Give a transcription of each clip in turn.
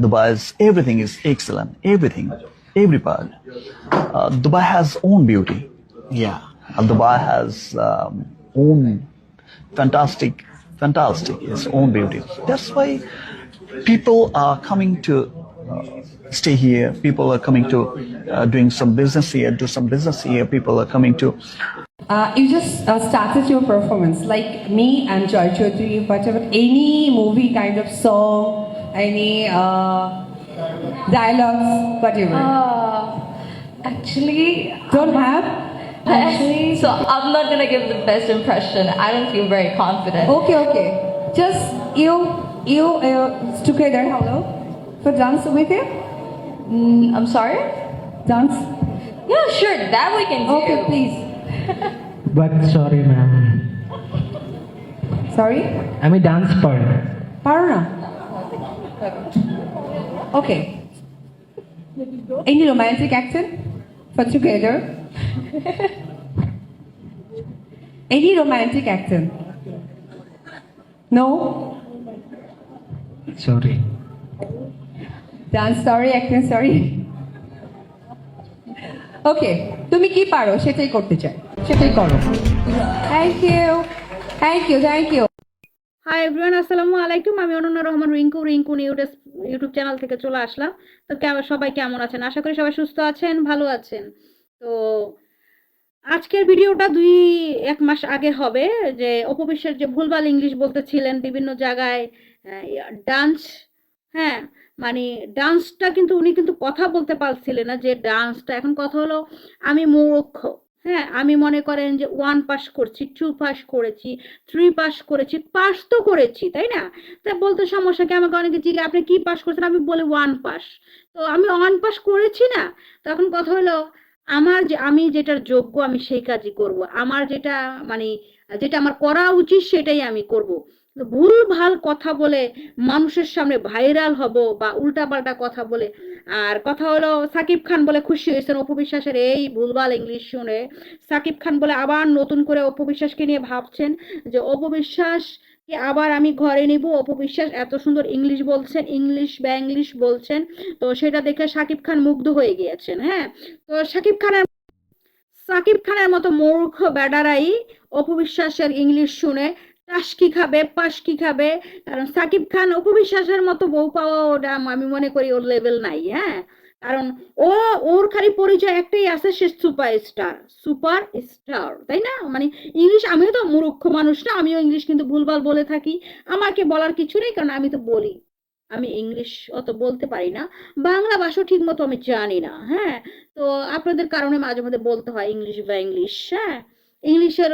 Dubai's everything is excellent. Everything, every part. Uh, Dubai has own beauty. Yeah. Uh, Dubai has um, own fantastic, fantastic its own beauty. That's why people are coming to uh, stay here. People are coming to uh, doing some business here, do some business here. People are coming to Uh, you just uh, started your performance like me and Joy Chaudhary, whatever, any movie kind of song, any uh, dialogues, whatever. Uh, actually, Don't have? actually, so I'm not gonna give the best impression. I don't feel very confident. Okay, okay. Just you, you uh, together, hello? For dance with you? Mm, I'm sorry. Dance? Yeah, sure. That we can do. Okay, please. But sorry ma'am, Sorry? আমি dance পারি না পারো না? Okay. Any romantic action for together? Any romantic action? No? Sorry. Dance sorry, acting sorry. ওকে তুমি কি পারো সেটাই করতে চাই সেটাই করো thank you thank you thank you hi everyone আসসালামু আলাইকুম। আমি অনন্য রহমান, রিঙ্কু রিঙ্কু নিউডেস ইউটিউব চ্যানেল থেকে চলে আসলাম। তো সবাই কেমন আছেন? আশা করি সবাই সুস্থ আছেন, ভালো আছেন। তো আজকের ভিডিওটা দুই, এক মাস আগে হবে যে অপবিশ্বের যে ভুলভাল ইংলিশ বলতেছিলেন বিভিন্ন জায়গায় ডান্স হ্যাঁ মানে ডান্সটা কিন্তু উনি কিন্তু কথা বলতে পারছিলেন না যে ডান্সটা। এখন কথা হলো, আমি মূর্খ। হ্যাঁ আমি মনে করেন যে ওয়ান পাস করছি টু পাস করেছি থ্রি পাস করেছি পাস তো করেছি, তাই না? তা বলতে সমস্যা কি? আমাকে অনেকে জিজ্ঞে, আপনি কি পাস করেছেন? আমি বলি ওয়ান পাস তো আমি ওয়ান পাস করেছি না? তখন কথা হলো, আমার যে, আমি যেটার যোগ্য, আমি সেই কাজই করব। আমার যেটা মানে যেটা আমার করা উচিত, সেটাই আমি করব। ভুল ভালো কথা বলে মানুষের সামনে ভাইরাল হব বা উল্টাপাল্টা কথা বলে। আর কথা হলো সাকিব খান বলে খুশি হয়েছেন অপবিশ্বাসের এই ভুলভাল ইংলিশ শুনে। সাকিব খান বলে আবার নতুন করে অপবিশ্বাসকে নিয়ে ভাবছেন যে অপবিশ্বাস আবার আমি ঘরে নিব? অপবিশ্বাস এত সুন্দর ইংলিশ বলছেন, ইংলিশ বা ইংলিশ বলছেন। তো সেটা দেখে সাকিব খান মুগ্ধ হয়ে গিয়েছেন হ্যাঁ? তো সাকিব খানের সাকিব খানের মতো মূর্খ ব্যাডারাই অপবিশ্বাসের ইংলিশ শুনে টাসকি খাবে পাসকি খাবে? কারণ সাকিব খান অপবিশ্বাসের মতো বউ পাওয়া ওটা আমি মনে করি ওর লেভেল নাই হ্যাঁ? কারণ ও, ওর খালি পরিচয় একটাই আছে, সে সুপার স্টার সুপার স্টার তাই না? মানে ইংলিশ আমিও তো মূর্খ মানুষ না, আমিও ইংলিশ কিন্তু ভুলভাল বলে থাকি। আমাকে বলার কিছু নেই, কারণ আমি তো বলি। আমি ইংলিশ অত বলতে পারি না। বাংলা ভাষাও ঠিক মতো আমি জানি না হ্যাঁ? তো আপনাদের কারণে মাঝে মধ্যে বলতে হয় ইংলিশ বা ইংলিশ হ্যাঁ? ইংলিশের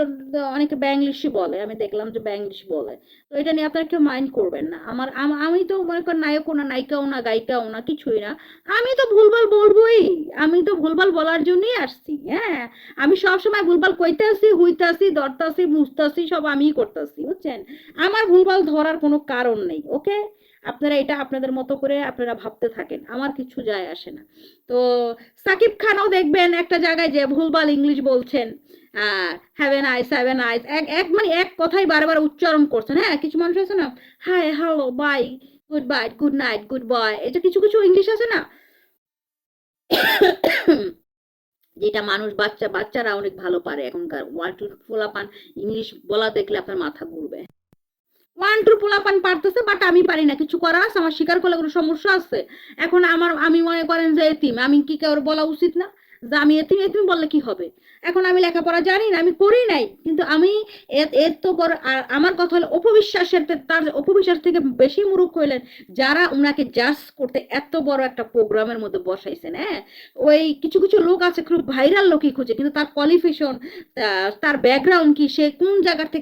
অনেকে ব্যাংলিশই বলে, আমি দেখলাম যে ব্যাংলিশ বলে। তো এটা নিয়ে আপনারা কেউ মাইন্ড করবেন না। আমার, আমি তো মনে করেন নায়কও না, নায়িকাও না, গায়িকাও না, কিছুই না। আমি তো ভুলভাল বলবোই। আমি তো ভুলভাল বলার জন্যই আসছি হ্যাঁ। আমি সবসময় ভুলভাল কইতে আসি, হুইতে আসি, ধরতে আসি, মুছতে আসি, সব আমিই করতেছি বুঝছেন? আমার ভুলভাল ধরার কোনো কারণ নেই, ওকে? আপনারা এটা আপনাদের মতো করে আপনারা ভাবতে থাকেন, আমার কিছু যায় আসে না। তো সাকিব খানও দেখবেন একটা জায়গায় যে ভুলভাল ইংলিশ বলছেন। হ্যাভেন আইস হ্যাভেন আইস এক এক মানে এক কথাই বারবার উচ্চারণ করছেন হ্যাঁ? কিছু মানুষ আছে না hi hello bye good bye good night good boy এটা কিছু কিছু ইংলিশ আছে না? যেটা মানুষ, বাচ্চা, বাচ্চারা অনেক ভালো পারে এখনকার। ওয়ান, টু, পোলাপান ইংলিশ বলা দেখলে আপনার মাথা ঘুরবে। ওয়ান, টু, পোলাপান পারতেছে বাট আমি পারি না। কিছু করা আছে, আমার স্বীকার করলে কোনো সমস্যা আছে? এখন আমার, আমি মনে করেন যে এতিম, আমি কি কারোর বলা উচিত না? যে আমি এতিম এতিম বললে কি হবে? এখন আমি লেখাপড়া জানি না, আমি করি নাই, কিন্তু আমি এর তো বড় আমার কথা হলো অপবিশ্বাসের তার অপবিশ্বাস থেকে বেশি মুরুখ হইলেন যারা উনাকে জাজ করতে এত বড় একটা প্রোগ্রামের মধ্যে বসাইছেন হ্যাঁ? ওই কিছু কিছু লোক আছে খুব ভাইরাল লোকই খুঁজে, কিন্তু তার কোয়ালিফিকেশন তার ব্যাকগ্রাউন্ড কি, সে কোন জায়গা থেকে